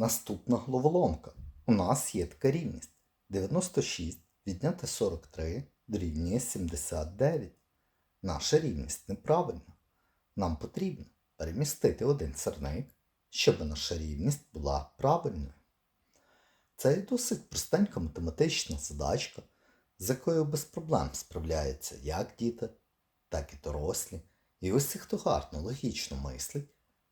Наступна головоломка. У нас є така рівність. 96 відняти 43 дорівнює 79. Наша рівність неправильна. Нам потрібно перемістити один сирник, щоб наша рівність була правильною. Це досить простенька математична задачка, з якою без проблем справляються як діти, так і дорослі. І усі, хто гарно логічно мислить,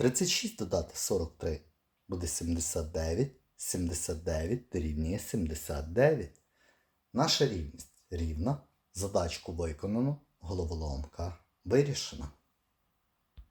36 додати 43 буде 79, 79 дорівнює 79. Наша рівність рівна, задачку виконано, головоломка вирішена.